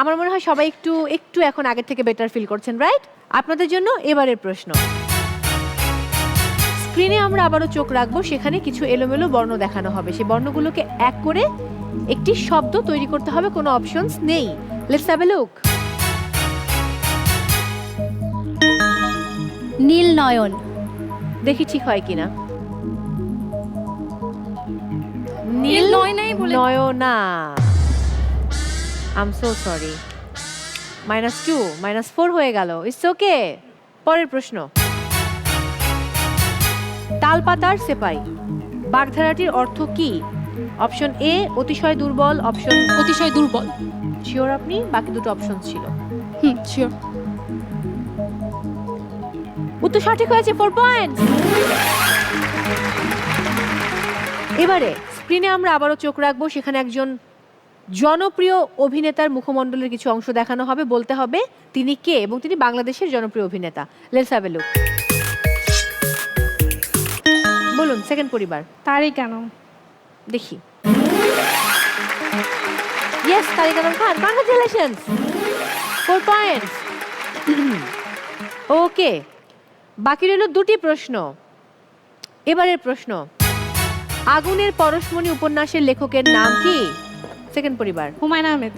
আমার মনে হয় সবাই একটু একটু এখন আগের থেকে বেটার ফিল করছেন রাইট আপনাদের জন্য এবারের প্রশ্ন। স্ক্রিনে আমরা আবারও চোখ রাখব সেখানে কিছু এলোমেলো বর্ণ দেখানো হবে। সেই বর্ণগুলোকে এক করে একটি শব্দ তৈরি করতে হবে কোনো অপশনস নেই। Let's have a look Neel Nayan. দেখি ঠিক হয় কিনা। নীল নয় নাই বলে Nayana. I'm so sorry minus two minus four হয়ে গেল। ইটস ওকে পরের প্রশ্ন। তালপাতার সেপাই বাগধারাটির অর্থ কি? অপশন এ অতিশয় দুর্বল। অপশন অতিশয় দুর্বল। শিওর আপনি? বাকি দুটো অপশন ছিল। হুম শিওর উত্তর সঠিক হয়েছে ফোর পয়েন্ট এবারে স্ক্রিনে আমরা আবারও চোখ রাখব। সেখানে একজন জনপ্রিয় অভিনেতার মুখমণ্ডলের কিছু অংশ দেখানো হবে বলতে হবে তিনি কে এবং তিনি বাংলাদেশের জনপ্রিয় অভিনেতা। লেটস হ্যাভ এ লুক বলুন সেকেন্ড পরিবার। তারই কেন দেখি। Yes Tariq Alam Khan congratulations four points okay বাকি রইল দুটি প্রশ্ন। এবারের প্রশ্ন আগুনের পরশমণি উপন্যাসের লেখকের নাম কি? সেকেন্ড পরিবার। হুমায়ুন আহমেদ।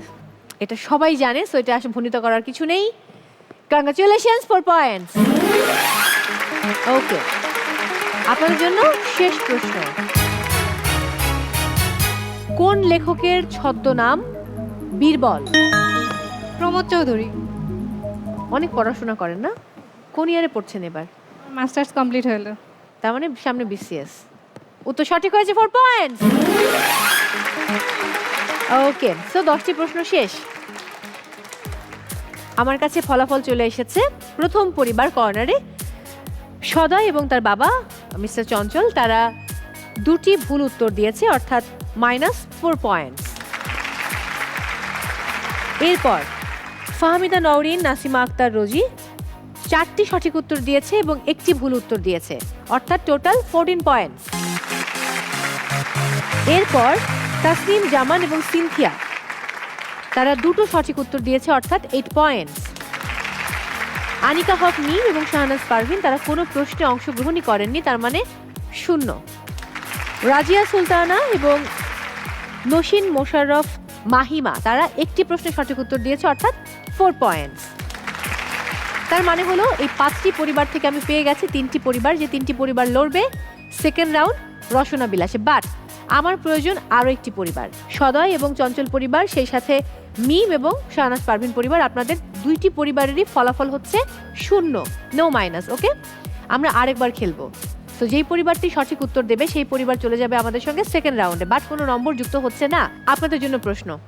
এটা সবাই জানে সো এটা আসলে ভূমিত করার কিছু নেই। কংগ্রেচুলেশনস ফর পয়েন্টস ওকে আপনাদের জন্য শেষ প্রশ্ন। কোন লেখকের ছদ্মনাম বীরবল? প্রমোদ চৌধুরী। অনেক পড়াশোনা করেন না? কোন ইয়ারে পড়ছেন এবার? মাস্টার্স কমপ্লিট হলো। তার মানে সামনে বিসিএস উত্তর সঠিক হয়েছে ফোর পয়েন্টস ওকে সো দশটি প্রশ্ন শেষ। আমার কাছে ফলাফল চলে এসেছে। প্রথম পরিবার কর্নারে সদয় এবং তার বাবা, মিস্টার চঞ্চল, তারা দুটি ভুল উত্তর দিয়েছে, অর্থাৎ মাইনাস ফোর পয়েন্টস এরপর, ফাহমিদা নওরিন, নাসিমা আক্তার, রোজি চারটি সঠিক উত্তর দিয়েছে এবং একটি ভুল উত্তর দিয়েছে, অর্থাৎ টোটাল ফোরটিন পয়েন্টস এরপর তাসনিম, জামান এবং সিনথিয়া। তারা দুটো সঠিক উত্তর দিয়েছে, অর্থাৎ এইট পয়েন্টস আনিকা হক মিম এবং শাহনাজ পারভিন তারা কোনো প্রশ্নে অংশগ্রহণই করেননি, তার মানে শূন্য। রাজিয়া সুলতানা এবং নসিন মোশাররফ মাহিমা তারা একটি প্রশ্নে সঠিক উত্তর দিয়েছে, অর্থাৎ ফোর পয়েন্টস তার মানে হলো, এই পাঁচটি পরিবার থেকে আমি পেয়ে গেছি, তিনটি পরিবার, যে তিনটি পরিবার লড়বে সেকেন্ড রাউন্ড রসনা বিলাসে। বাট আমার প্রয়োজন আরও একটি পরিবার। সদয় এবং চঞ্চল পরিবার সেই সাথে মিম এবং শাহনাজ পারভিন পরিবার আপনাদের দুইটি পরিবারেরই ফলাফল হচ্ছে শূন্য নো মাইনাস ওকে আমরা আরেকবার খেলব। তো যেই পরিবারটি সঠিক উত্তর দেবে সেই পরিবার চলে যাবে আমাদের সঙ্গে সেকেন্ড রাউন্ডে বাট কোনো নম্বর যুক্ত হচ্ছে না আপনাদের জন্য প্রশ্ন।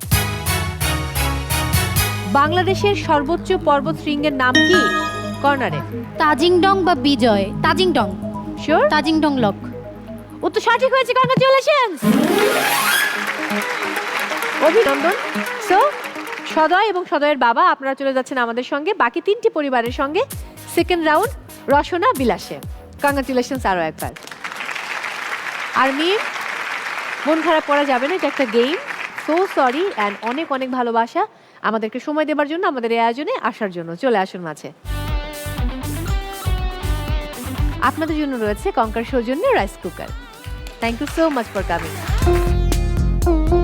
বাংলাদেশের সর্বোচ্চ পর্বত শৃঙ্গের নাম কি? কর্নারে। তাজিংডং বা বিজয়? তাজিংডং। শিওর তাজিংডং লক উত্তর সঠিক হয়েছে কংগ্রেচুলেশনস অভিনন্দন। সো সদয় এবং সদয়ের বাবা, আপনারা চলে যাচ্ছেন আমাদের সঙ্গে, বাকি তিনটি পরিবারের সঙ্গে সেকেন্ড রাউন্ড রসনা বিলাসে। কংগ্রেচুলেশনস আরও একবার। আর মিম, মন খারাপ করা যাবে না, এটা একটা গেম সো সরি অ্যান্ড অনেক অনেক ভালোবাসা আমাদেরকে সময় দেবার জন্য, আমাদের এই আয়োজনে আসার জন্য। চলে আসুন মাঝে। আপনাদের জন্য রয়েছে কঙ্কার সৌজন্য rice cooker Thank you so much for coming.